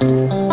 เร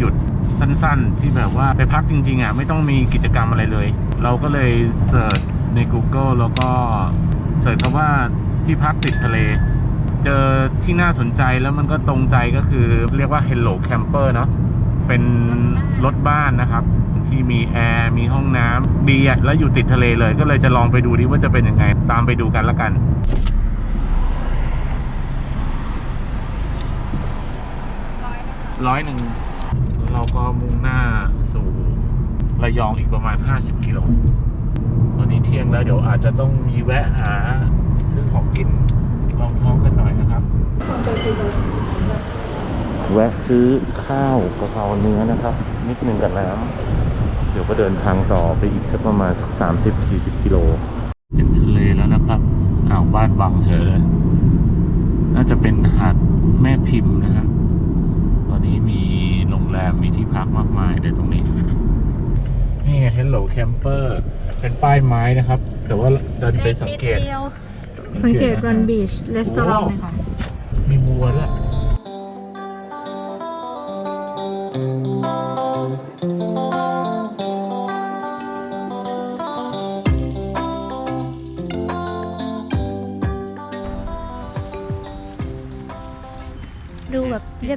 หยุดสั้นๆ ที่แบบว่าไปพักจริง ๆอะไม่ต้องมีกิจกรรมอะไรเลย เราก็เลยเสิร์ชใน Google แล้วก็เสิร์ชคำว่าที่พักติดทะเล เจอที่น่าสนใจแล้วมันก็ตรงใจก็คือเรียกว่า Hello Camper เนาะเป็นรถบ้านนะครับ ที่มีแอร์มีห้องน้ำดีอะแล้วอยู่ติดทะเลเลย ก็เลยจะลองไปดูดิว่าจะเป็นยังไง ตามไปดูกันละกันร้อยหนึ่ง เราก็มุ่งหน้าสู่ระยองอีกประมาณ 50 กิโล ตอนนี้เที่ยงแล้วเดี๋ยวอาจจะต้องมีแวะหาซื้อของกินลองท้องกันหน่อยนะครับ แวะซื้อข้าวกะเพราเนื้อนะครับ นิดหนึ่งกับน้ำเดี๋ยวก็เดินทางต่อไปอีกสักประมาณสามสิบสี่สิบกิโลเป็นทะเลแล้วนะครับอ้าวบ้านบางเฉยเลย น่าจะเป็นหาดแม่พิมพ์นะฮะตอ นนี้มีโรงแรมมีที่พักมากมายเลยตรงนี้ นี่ไง Hello Camper เป็นป้ายไม้นะครับ แต่ว่าเดินไปสังเกต สังเกตรันบีชรีสอร์ทนะคะมีวัวด้วย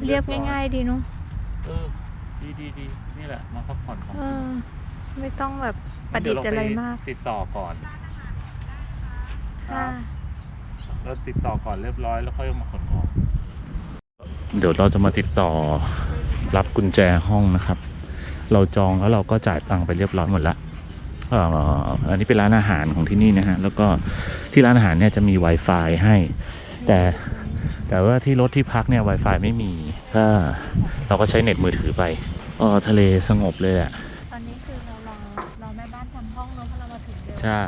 ดูแบบเรียบๆง่ายๆ ดีเนาะเออดีดีดีนี่แหละมาพักผ่อนของเออไม่ต้องแบบประดิษฐ์อะไรมาก เดี๋ยวเติดต่อก่อนค่ะเราติดต่อก่อนเรียบร้อยแล้วค่อยมาขนของเดี๋ยวเราจะมาติดต่อรับกุญแจห้องนะครับ เราจองแล้วเราก็จ่ายตังค์ไปเรียบร้อยหมดแล้วเอ่ออันนี้เป็นร้านอาหารของที่นี่นะฮะแล้วก็ที่ร้านอาหารเนี่ยจะมี Wi-Fi ให้ แต่ แต่ว่าที่รถที่พักเนี่ย Wi-Fi ไม่มีก็เราก็ใช้เน็ตมือถือไปเออทะเลสงบเลยอะ่ะตอนนี้คือเรารอรอแม่บ้านทำห้องเนาะเพราะเรามาถึงเร็วใช่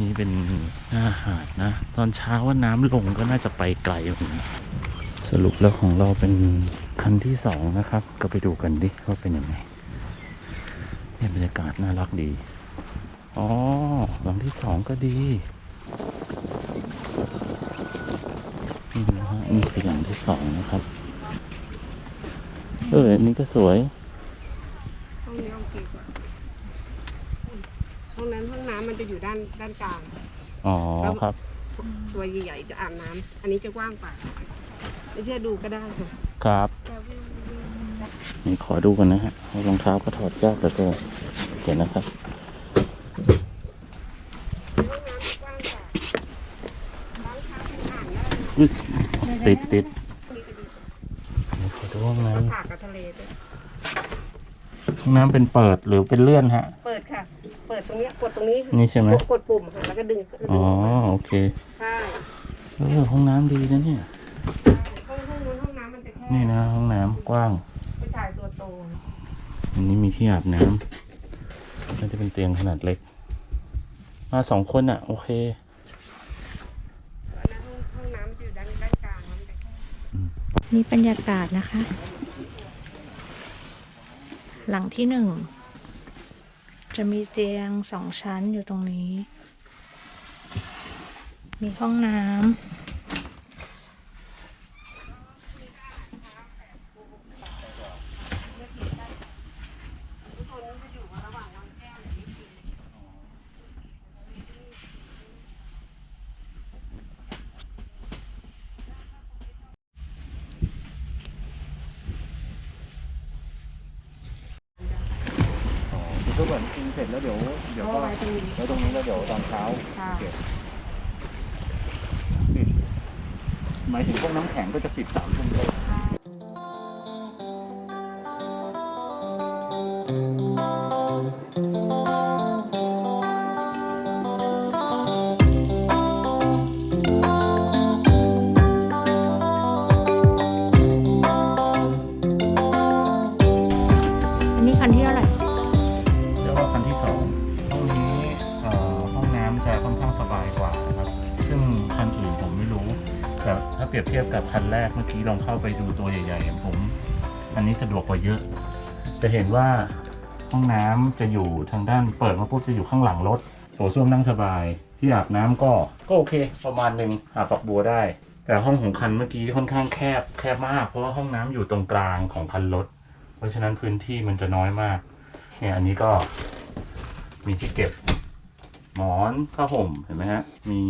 นี่เป็นหน้าหาดนะ ตอนเช้าว่าน้ำลงก็น่าจะไปไกลเหมือนกันสรุปแล้วของเราเป็นคันที่สองนะครับ ก็ไปดูกันดิว่าเป็นยังไงเนี่ยบรรยากาศน่ารักดี อ๋อหลังที่สองก็ดี นี่นะฮะนี่คือหลังที่สองนะครับ เอออันนี้ก็สวย ห้องนี้โอเคกว่าห้องนั้นห้องน้ำมันจะอยู่ด้านด้านกลาง อ๋อครับ ตัวใหญ่ๆจะอาบน้ำอันนี้จะกว้างกว่าไม่เชื่อดูก็ได้ค่ะครับ นี่ขอดูกันนะฮะรองเท้าก็ถอดยากเหลือเกินเดี๋ยวนะครับ ห้องน้ำจะกว้างกว่าล้างเท้าเป็นอ่างได้อุ๊ย ติดติดนี่ขอดูห้องน้ฉากกับทะเลด้วยำห้องน้ำเป็นเปิดหรือเป็นเลื่อนฮะ เปิดค่ะ เปิดตรงเนี้ยกดตรงนี้นี่ใช่ไหม กดกดปุ่มค่ะแล้วก็ดึงดึงอ๋อ ออกมาโอเคใช่เออห้องน้ำดีนะเนี่ย ห้องห้องนู้นห้องน้ำมันจะแค่นี่นะห้องน้ำกว้าง ผู้ชายตัวโตอันนี้มีที่อาบน้ำน่าจะเป็นเตียงขนาดเล็ก มาสองคนอะ โอเค อันนั้นห้องห้องน้ำจะอยู่ด้านด้านกลางมันจะแค่ นี่บรรยากาศนะคะ หลังที่หนึ่ง จะมีเตียงสองชั้นอยู่ตรงนี้ มีห้องน้ำ ก่อนกินเสร็จแล้วเดี๋ยวเดี๋ยวก็แล้วตรงนี้แล้วเดี๋ยวตอนเช้าค่เก็ปิดหมายถึงพวกน้ำแข็งก็จะปิดสามทุ่มเลยอันนี้คันที่อะไร บายกว่านะครับ ซึ่งคันอื่นผมไม่รู้ แต่ถ้าเปรียบเทียบกับคันแรกเมื่อกี้ลองเข้าไปดูตัวใหญ่ๆผม อันนี้สะดวกกว่าเยอะ จะเห็นว่าห้องน้ำจะอยู่ทางด้านเปิดมาปุ๊บจะอยู่ข้างหลังรถโถส้วมนั่งสบาย ที่อาบน้ำก็ก็โอเค ประมาณหนึ่งอาบปักบัวได้ แต่ห้องของคันเมื่อกี้ค่อนข้างแคบแคบมาก เพราะว่าห้องน้ำอยู่ตรงกลางของคันรถ เพราะฉะนั้นพื้นที่มันจะน้อยมากเนี่ยอันนี้ก็มีที่เก็บ หมอนผ้าห่มเห็นไหมฮะ มี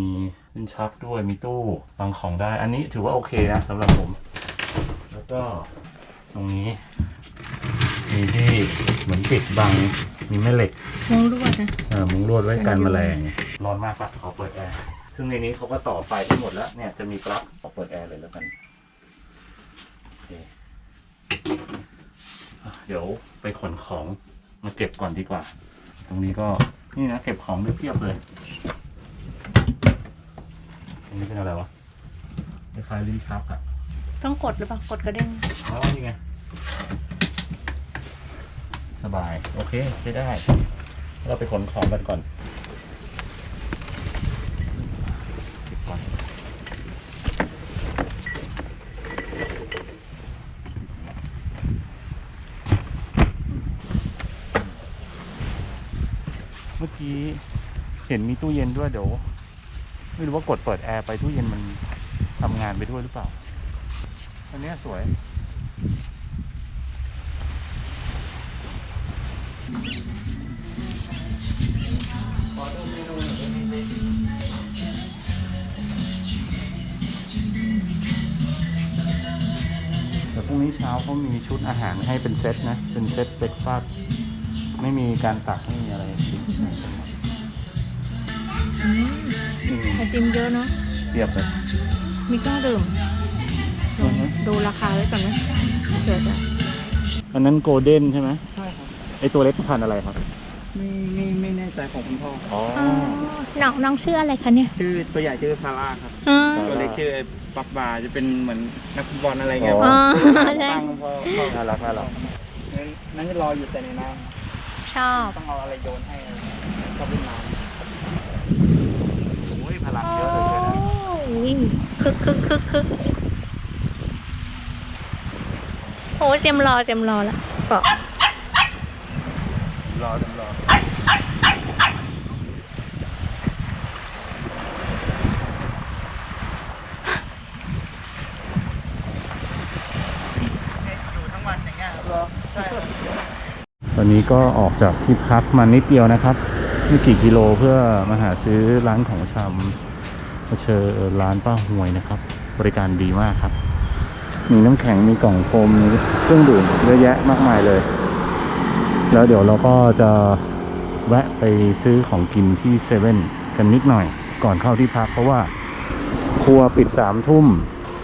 ลิ้นชักด้วยมีตู้วางของได้ อันนี้ถือว่าโอเคนะสำหรับผม แล้วก็ตรงนี้ มีที่เหมือนปิดบังมีแม่เหล็กมุ้งลวดนะเออมุงลวดไว้กันแมลงร้อนมากปะขอเปิดแอร์ซึ่งในนี้เขาก็ต่อไฟที่หมดแล้ว เนี่ยจะมีปลั๊กขอเปิดแอร์เลยแล้วกันโอเคอะเดี๋ยวไปขนของมาเก็บก่อนดีกว่า ตรงนี้ก็ นี่นะเก็บของได้เพียบเลยอันนี้เป็นอะไรวะคล้ายๆลิ้นชักอะต้องกดหรือเปล่ากดกระเด้งอ๋อนี่ไง สบาย โอเคใช้ได้ เราไปขนของกันก่อนเก็บก่อน เมื่อกี้เห็นมีตู้เย็นด้วยเดี๋ยวไม่รู้ว่ากดเปิดแอร์ไปตู้เย็นมันทำงานไปด้วยหรือเปล่าอันนี้สวย แต่พรุ่งนี้เช้าเขามีชุดอาหารให้เป็นเซตนะ เป็นเซตเบรกฟาสต์ ไม่มีการตักไม่มีอะไรอืมไอติมเยอะเนาะ เรียบเลยมีเครื่องดื่มดูราคาไว้ก่อนไหมเผื่อจะอันนั้นโกลเด้นใช่ไหมใช่ครับไอตัวเล็กพันธุ์อะไรครับ ไม่ไม่ไม่แน่ใจของคุณพ่อ อ๋ออ๋อน้องน้องชื่ออะไรคะเนี่ยชื่อตัวใหญ่ชื่อซาร่าครับ อ๋อ ตัวเล็กชื่อปักบาจะเป็นเหมือนนักฟุตบอลอะไรเงี้ยอ๋อ ตั้งพ่อพ่อน่ารักน่ารัก นั้นนั่นจะรออยู่แต่ในน้ ชอบำต้องเอาอะไรโยนให้อะไรก็เป็นน้โอ้ยพลังเยอะเลยนะวิ่งคึกคึกคึกคึกโอ้ยเต็มรอเต็มรอแล้วบอกรอเดี๋ยวรอำอยู่ทั้งวันอย่างเงี้ยครับใช่ครับต อนนี้ก็ออกจากที่พักมานิดเดียวนะครับไม่กี่กิโลเพื่อมาหาซื้อร้านของชำมาเจอร้านป้าหวยนะครับ บริการดีมากครับ มีน้ำแข็งมีกล่องโฟมมีเครื่องดื่มเยอะแยะมากมายเลย แล้วเดี๋ยวเราก็จะแวะไปซื้อของกินที่เซเว่นกันนิดหน่อย ก่อนเข้าที่พักเพราะว่าครัวปิดสามทุ่ม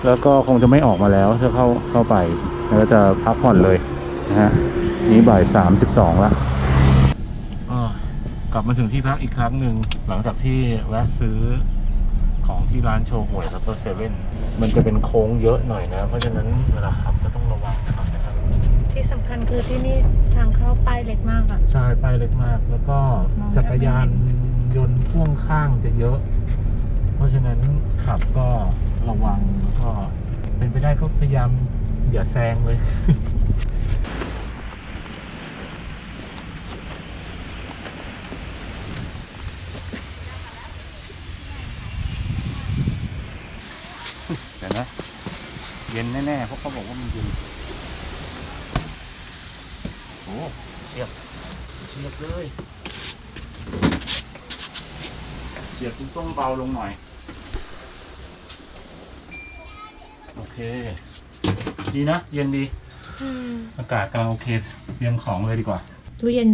แล้วก็คงจะไม่ออกมาแล้วถ้าเข้าเข้าไป แล้วก็จะพักผ่อนเลยนะฮะ นี้บ่ายสามสิบสองละกลับมาถึงที่พักอีกครั้งหนึ่งหลังจากที่แวะซื้อของที่ร้านโชว์หวยแล้วก็เซเว่นมันจะเป็นโค้งเยอะหน่อยนะ เพราะฉะนั้นเวลาขับก็ต้องระวังหน่อยนะครับ ที่สำคัญคือที่นี่ทางเข้าป้ายเล็กมากอะใช่ป้ายเล็กมาก แล้วก็มองแทบไม่เห็นจักรยานยนต์พ่วงข้างจะเยอะ เพราะฉะนั้นขับก็ระวังแล้วก็เป็นไปได้ก็พยายามอย่าแซงเลย เดี๋ยวนะ เย็น แน่ๆ เพราะเขาบอกว่ามันเย็นโอ้เฉียบเฉียบเลยเฉียบต้องต้องเบาลงหน่อย โอเค ดีนะ เย็นดีอืมอากาศกำลังโอเคเตรียมของเลยดีกว่า ตู้เย็น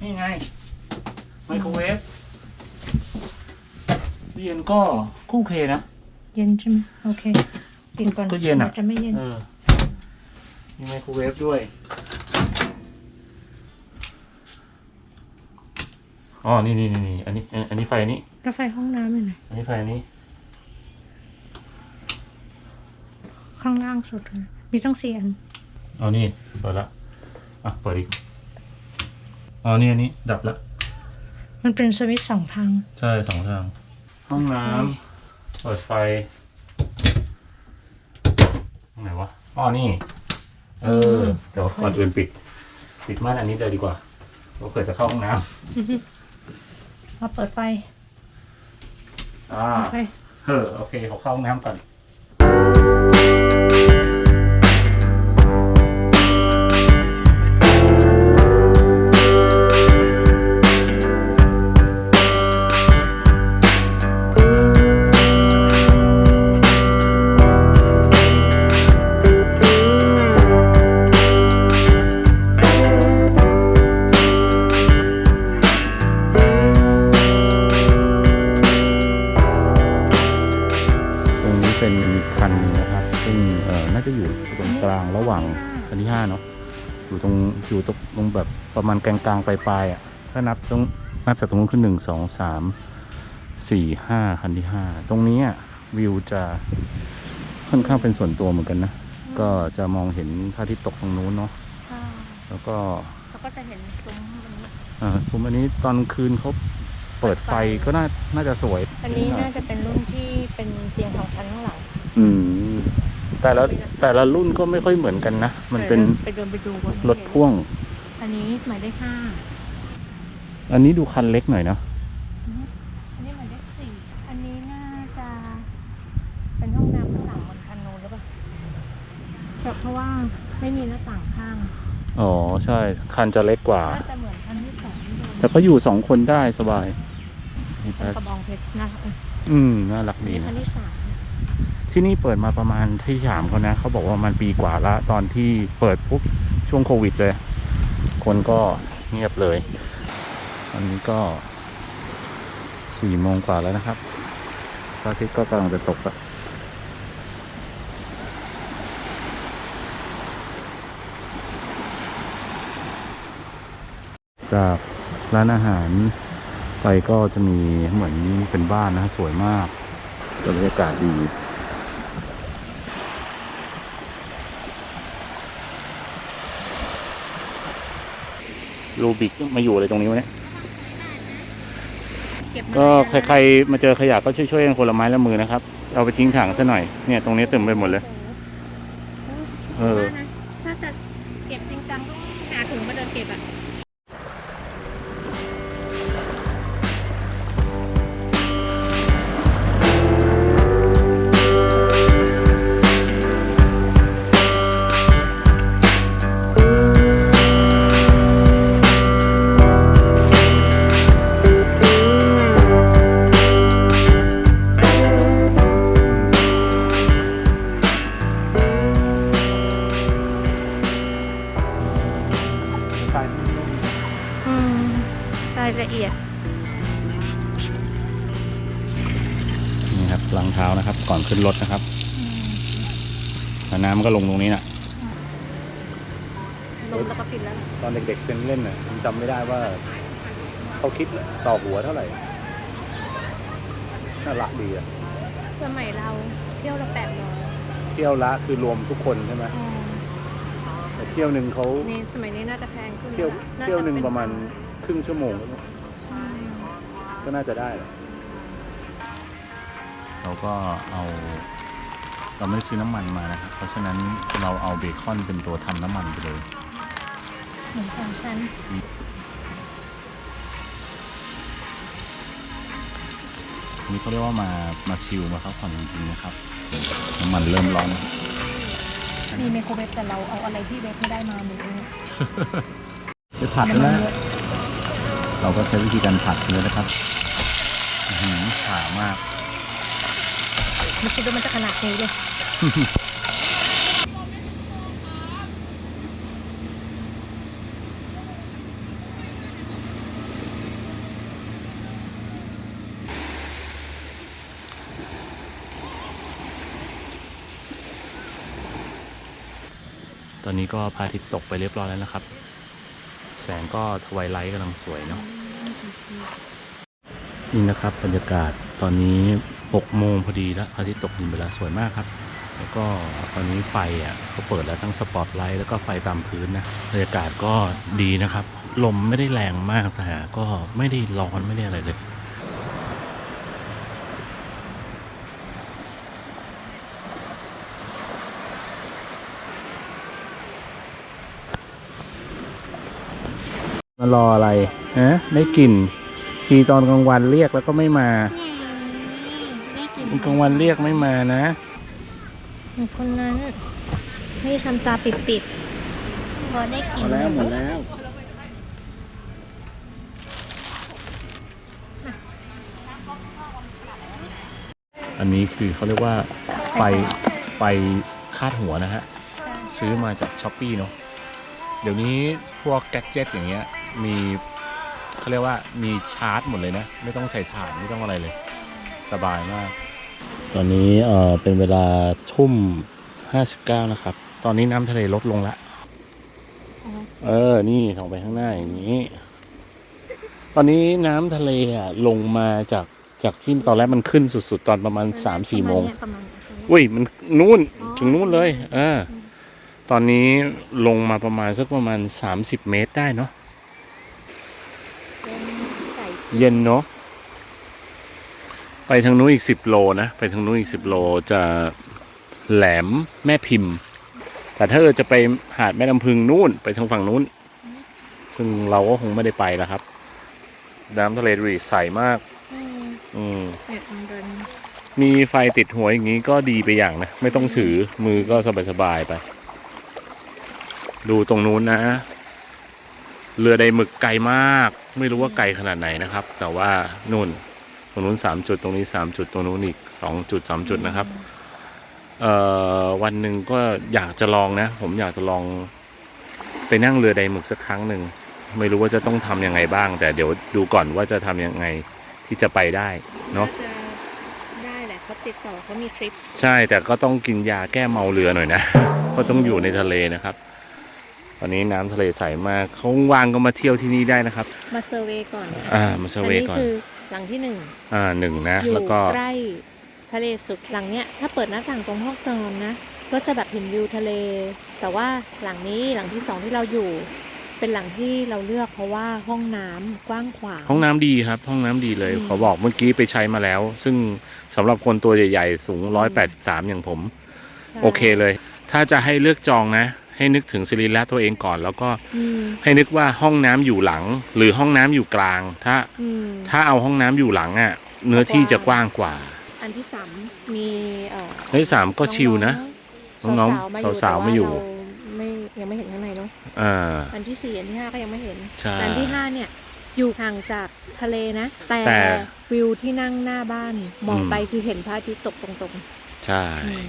นี่ไง ไมโครเวฟตู้เย็นก็ก็โอเคนะ เย็นใช่ไหมโอเค ปิดก่อนก็เย็นอะดี๋วจะไม่เย็น เออมีไมโครเวฟด้วย อ๋อ นี่นี่นี่นี่อันนี้ อันนี้ไฟอันนี้ กาแฟห้องน้ำอยู่ไหนอันนี้ไฟอันนี้ ข้างล่างสุดเลยมีต้องสี่อันเอานี่เปิดละ อะ เปิดอีกอ๋อนี่อันนี้ ดับละ มันเป็นสวิตช์สองทาง ใช่สองทาง ห้องน้ำเปิดไฟ อ๋อนี่ เออ เดี๋ยวก่อนอื่นปิด ปิดม่านอันนี้เลยดีกว่าเราเผื่อจะเข้าห้องน้มาเปิดไฟำอ่า โอเค เออโอเคเขาเข้าห้องน้ำก่อน อยู่ตรงอยู่ตรงตรงแบบประมาณกลางๆปลายๆอะถ้านับตรงนับจากตรงนู้นขึ้นหนึ่งสองสามสี่ห้าคันที่ห้าตรงนี้อะวิวจะค่อนข้างเป็นส่วนตัวเหมือนกันนะ ก็จะมองเห็นพระอาทิตย์ตกตรงนู้นเนาะค่ะแล้วก็แล้วก็จะเห็นซุ้มตรงนี้อ่าซุ้มอันนี้ตอนคืนเขาเปิดไฟก็น่าน่าจะสวย อันนี้น่าจะเป็นรุ่นที่เป็นเตียงสองชั้นข้างหลังอืม แต่ละแต่ละรุ่นก็ไม่ค่อยเหมือนกันนะ มันเป็นไปเดินไปดูก่อนรถพ่วง อันนี้หมายเลขห้าอันนี้ดูคันเล็กหน่อยนะอันนี้หมายเลขสี่อันนี้น่าจะเป็นห้องน้ำข้างหลังบนคันโน้นหรือเปล่าแต่เพราะว่าไม่มีหน้าต่างข้าง อ๋อใช่ คันจะเล็กกว่า น่าจะเหมือนคันที่สองที่โดนแต่ก็อยู่สองคนได้สบายนี่กระบองเพชรนะคะอืมน่ารักดีคันะนที่สาม ที่นี่เปิดมาประมาณที่สามเขานะเขาบอกว่ามันปีกว่าละ ตอนที่เปิดปุ๊บช่วงโควิดเลย คนก็เงียบเลยตอนนี้ก็สี่โมงกว่าแล้วนะครับพระอาทิตย์ก็กำลังจะตกแล้วจากร้านอาหารไปก็จะมีเหมือนเป็นบ้านนะ สวยมากบรรยากาศดี รูบิกมาอยู่อะไรตรงนี้วะเนี่ย เก็บมาก็ใครๆมาเจอขยะก็ช่วยๆกันคนละไม้ละมือนะครับ เอาไปทิ้งถังซะหน่อย เนี่ยตรงนี้เต็มไปหมดเลยายละเอียด นี่ครับรองเท้านะครับ ก่อนขึ้นรถนะครับแล้วน้ำก็ลงตรงนี้นะลงแล้วก็ปิดแล้ว ตอนเด็กๆเซนเล่นน่ะผมจำไม่ได้ว่าเขาคิดต่อหัวเท่าไหร่ น่ารักดีอะสมัยเราเที่ยวละแปดร้อยเที่ยวละคือรวมทุกคนใช่ไหมแต่เที่ยวหนึ่งเขานี่สมัยนี้น่าจะแพงขึ้นเที่ยวน่าจเที่ยวหนึ่งป็ประมาณ ครึ่งชั่วโมงใช่ก็น่าจะได้แหละเราก็เอา เราไม่ได้ซื้อน้ำมันมานะครับ เพราะฉะนั้นเราเอาเบคอนเป็นตัวทำน้ำมันไปเลยเหมือนสองชั้นนี่เขาเรียกว่ามามาชิลมาพักผ่อนจริงๆนะครับ น้ำมันเริ่มร้อนมีไมโครเวฟแต่เราเอาอะไรที่เวฟไม่ได้มาหนึ่งไปผัดแล้ว เราก็ใช้วิธีการผัดเลยนะครับอื้อหือฉ่ามากไม่คิดว่ามันจะขนาดนี้เลย ตอนนี้ก็พระอาทิตย์ตกไปเรียบร้อยแล้วนะครับ แสงก็ทวายไลท์กำลังสวยเนาะนี่นะครับบรรยากาศตอนนี้ 6 โมงพอดีแล้วอาทิตย์ตกดินไปแล้วสวยมากครับ แล้วก็ตอนนี้ไฟอะเขาเปิดแล้วทั้งสปอตไลท์แล้วก็ไฟตามพื้นนะบรรยากาศก็ดีนะครับ ลมไม่ได้แรงมากแต่ก็ไม่ได้ร้อนไม่ได้อะไรเลย รออะไรฮะได้กลิ่นทีตอนกลางวันเรียกแล้วก็ไม่มาได้กินกลางวันเรียกไม่มานะคนนั้นให้ทำตาปิดๆพอได้กินแล้วหมดแล้วอันนี้คือเขาเรียกว่าไฟไฟคาดหัวนะฮะ ซื้อมาจากช้อปปีเนาะเดี๋ยวนี้พวกแกดเจ็ตอย่างเงี้ย มีเขาเรียกว่ามีชาร์จหมดเลยนะ ไม่ต้องใส่ถ่านไม่ต้องอะไรเลย สบายมาก ตอนนี้เออเป็นเวลาทุ่ม59นะครับ ตอนนี้น้ำทะเลลดลงละเออ นี่ออกไปข้างหน้าอย่างนี้ ตอนนี้น้ำทะเลอะลงมาจากจากที่ตอนแรกมันขึ้นสุดๆ ตอนประมาณ3-4โมงประมาณอุ้ยมันนู่นอ๋อถึงนู่นเลย เออ ตอนนี้ลงมาประมาณสักประมาณ30เมตรได้เนาะใส่ เย็นเนาะไปทางนู้นอีก10โลนะ ไปทางนู้นอีก10โลจะแหลมแม่พิมพ์ แต่ถ้าเกิดจะไปหาดแม่ลำพึงนู่นไปทางฝั่งนู้น ซึ่งเราก็คงไม่ได้ไปแล้วครับ น้ำทะเลดูดิใสมาก อืมอืมเนี่ยมันเดินมีไฟติดหัวอย่างนี้ก็ดีไปอย่างนะ ไม่ต้องถือมือก็สบายๆไป ดูตรงนู้นนะ เรือใดหมึกไกลมาก ไม่รู้ว่าไกลขนาดไหนนะครับ แต่ว่านู่นตรงนู้นสามจุดตรงนี้สามจุดตรงนู้นอีกสองจุดสามจุดนะครับเอ่อวันหนึ่งก็อยากจะลองนะ ผมอยากจะลองไปนั่งเรือใดหมึกสักครั้งหนึ่งไม่รู้ว่าจะต้องทำยังไงบ้าง แต่เดี๋ยวดูก่อนว่าจะทำยังไงที่จะไปได้เนาะจะได้แหละเขาติดต่อเขามีทริป ใช่แต่ก็ต้องกินยาแก้เมาเรือหน่อยนะเพราะต้องอยู่ในทะเลนะครับ ตอนนี้น้ำทะเลใสมากเขาว่างก็มาเที่ยวที่นี่ได้นะครับ มาเซอร์เวย์ก่อนอ่ามาเซอร์เวย์ก่อนนี้คือหลังที่หนึ่งอ่าหนึ่งนะอยู่แล้วก็ใกล้ทะเลสุดหลังเนี้ยถ้าเปิดหน้าต่างตรงห้องนอนนะก็จะแบบเห็นวิวทะเล แต่ว่าหลังนี้หลังที่สองที่เราอยู่ เป็นหลังที่เราเลือกเพราะว่าห้องน้ำกว้างขวางห้องน้ำดีครับ ห้องน้ำดีเลยอืมขอบอกเมื่อกี้ไปใช้มาแล้ว ซึ่งสำหรับคนตัวใหญ่ๆ สูง 183 อย่างผมใช่โอเคเลย ถ้าจะให้เลือกจองนะ ให้นึกถึงสิริและตัวเองก่อน แล้วก็อืมให้นึกว่าห้องน้ำอยู่หลัง หรือห้องน้ำอยู่กลาง ถ้าอืมถ้าเอาห้องน้ำอยู่หลังอะ เนื้อที่จะกว้างกว่า อันที่สามมีเอ่อเฮ้ยสามก็ชิลนะน้องๆๆสาวๆมาอยู่แต่ว่เราไม่ยังไม่เห็นข้างในเนาะอ่าอันที่สี่อันที่ห้าก็ยังไม่เห็นใช่แต่อันที่ห้าเนี่ยอยู่ห่างจากทะเลนะ แต่แต่วิวที่นั่งหน้าบ้านมองอืมไปคือเห็นพระอาทิตย์ตกตรงใช่ๆอืม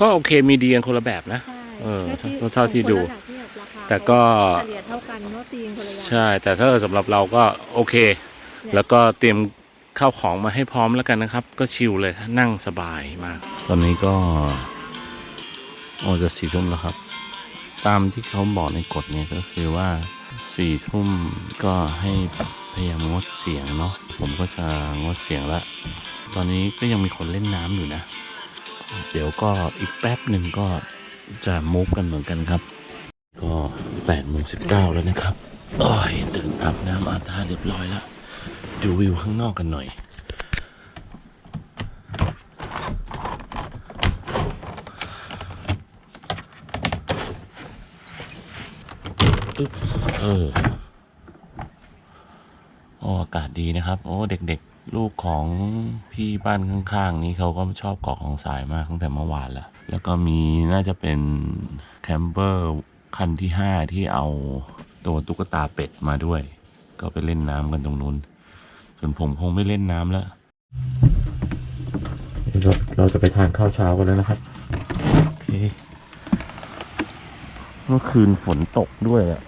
ก็โอเคมีดีกันคนละแบบนะใช่ เออแค่ที่เท่าที่ดูของคนละหลักที่แบบราคาแต่ก็เฉลี่ยเท่ากันเนาะตีนคนละอย่างใช่ แต่ถ้าสำหรับเราก็โอเค แล้วก็เตรียมข้าวของมาให้พร้อมแล้วกันนะครับ ก็ชิลเลยนั่งสบายมาก ตอนนี้ก็โอจะสี่ทุ่มแล้วครับ ตามที่เขาบอกในกฎเนี่ยก็คือว่าสี่ทุ่มก็ให้พยายามงดเสียงเนาะผมก็จะงดเสียงละตอนนี้ก็ยังมีคนเล่นน้ำอยู่นะ เดี๋ยวก็อีกแป๊บหนึ่งก็ จะมุกกันเหมือนกันครับ ก็แปดโมงสิบเก้าแล้วนะครับโอ้ยตื่นอาบน้ำอาบท่าเรียบร้อยแล้ว ดูวิวข้างนอกกันหน่อยอึ๊บเออ ดีนะครับ โอ้เด็กๆ ลูกของพี่บ้านข้างๆ นี้เขาก็ชอบเกาะของสายมากตั้งแต่เมื่อวานแล้ว แล้วก็มีน่าจะเป็นแคมเปอร์คันที่ห้าที่เอาตัวตุ๊กตาเป็ดมาด้วย ก็ไปเล่นน้ำกันตรงนู้น ส่วนผมคงไม่เล่นน้ำแล้ว เราจะไปทานข้าวเช้ากันแล้วนะครับ โอเคเมื่อคืนฝนตกด้วยอะ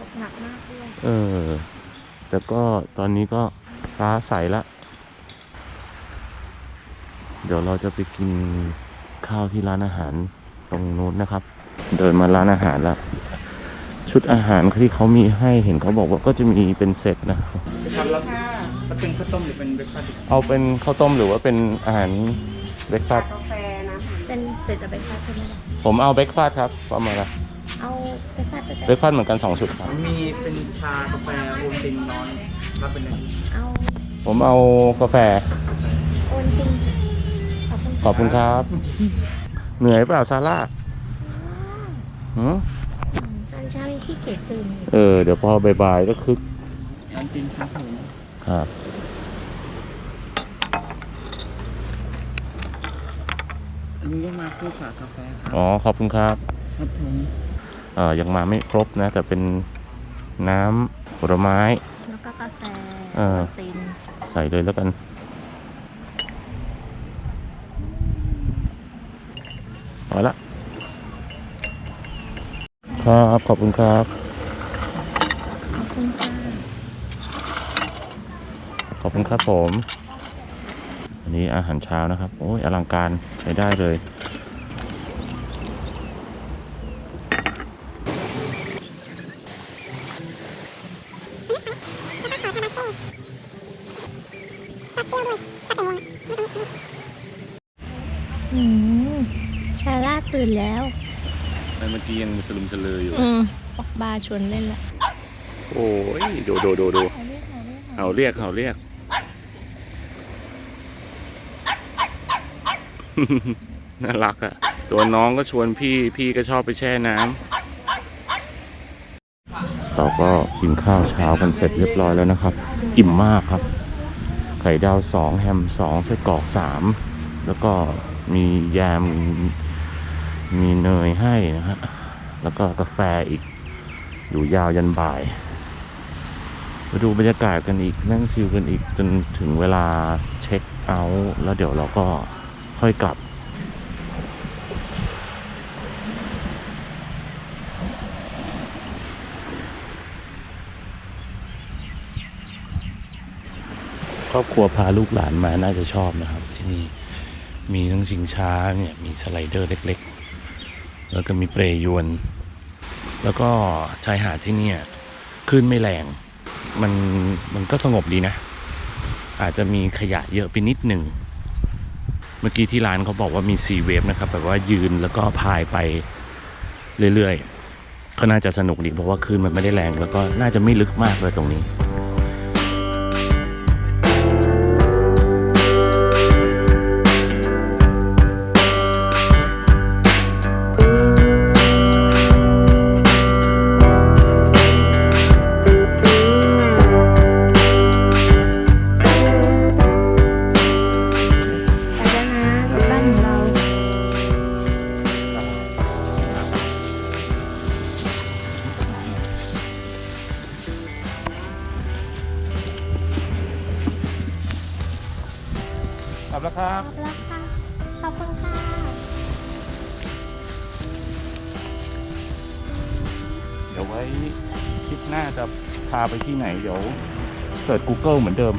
ตกหนักมากด้วย เออ แต่ก็ตอนนี้ก็ฟ้าใสละ เดี๋ยวเราจะไปกินข้าวที่ร้านอาหารตรงนู้นนะครับ เดินมาร้านอาหารละชุดอาหารที่เขามีให้เห็นเขาบอกว่าก็จะมีเป็นเซตนะทำแล้วมันเป็นข้าวต้มหรือเป็นเบรกฟาสต์เอาเป็นข้าวต้มหรือว่าเป็นอาหารเบรกฟาสต์กาแฟนะ เป็นเสร็จจะไปคัดใช่ไหมล่ะผมเอาเบรกฟาสต์ครับประมาณละ เอาไปคัดไปเบรกฟาสต์เหมือนกันสองชุดครับมันมีเป็นชากาแฟโอนตินนอนรับเป็นอะไรเอาผมเอากาแฟ โอนจริงขอบคุณขอบคุณครับ เหนื่อยเปล่าซาร่าหืมตอนเช้าขี้เกียจตื่นเออ เดี๋ยวพอบ่ายๆก็คึกร้านจินครับผมครับ อันนี้ก็มาคู่กับกาแฟครับอ๋อ ขอบคุณครับ ครับผมเอ่อ ยังมาไม่ครบนะ แต่เป็นน้ำผลไม้ แล้วก็กาแฟเออตีนใส่เลยแล้วกัน พอละ ครับ ขอบคุณครับ ขอบคุณค่ะขอบคุณครับผม อันนี้อาหารเช้านะครับ โอ้ยอลังการใช้ได้เลย สลุมสลืออยู่ อืมปอกบาชวนเล่นละโอ้ยดูดูดูดูเอาเรียกเอาเรียก น่ารักอะตัวน้องก็ชวนพี่พี่ก็ชอบไปแช่น้ำเราก็กินข้าวเช้ากันเสร็จเรียบร้อยแล้วนะครับ อิ่มมากครับ ไข่ดาวสองแฮมสองไส้กรอกสามแล้วก็มีแยมมีเนยให้นะฮะ แล้วก็กาแฟอีก อยู่ยาวยันบ่ายมาดูบรรยากาศกันอีกนั่งชิลกันอีกจนถึงเวลาเช็คเอาท์แล้วเดี๋ยวเราก็ค่อยกลับ ครอบครัวพาลูกหลานมาน่าจะชอบนะครับ ที่นี่มีทั้งชิงช้าเนี่ยมีสไลเดอร์เล็ก ๆ แล้วก็มีเปรยวน แล้วก็ชายหาดที่นี่ยคลื่นไม่แรง มันมันก็สงบดีนะ อาจจะมีขยะเยอะไปนิดหนึ่ง เมื่อกี้ที่ร้านเขาบอกว่ามีซีเวฟนะครับ แบบว่ายืนแล้วก็พายไปเรื่อยๆก็น่าจะสนุกดีเพราะว่าคลื่นมันไม่ได้แรง แล้วก็น่าจะไม่ลึกมากเลยตรงนี้ แล้วครับขอบคุณค่ะขอบคุณค่ะเดี๋ยวไว้คลิปหน้าจะพาไปที่ไหน เดี๋ยวเปิด Google เหมือนเดิม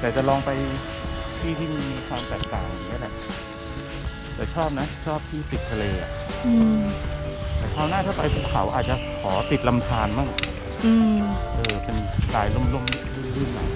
แต่จะลองไปที่ที่มีความแตกต่างอย่างนี้ยแหละแต่ชอบนะ ชอบที่ติดทะเลอะอืมแต่คราวหน้าถ้าไปภูเขาอาจจะขอติดลำธารมั่งอืมเออเป็นสายลมๆลื่นๆหน่อย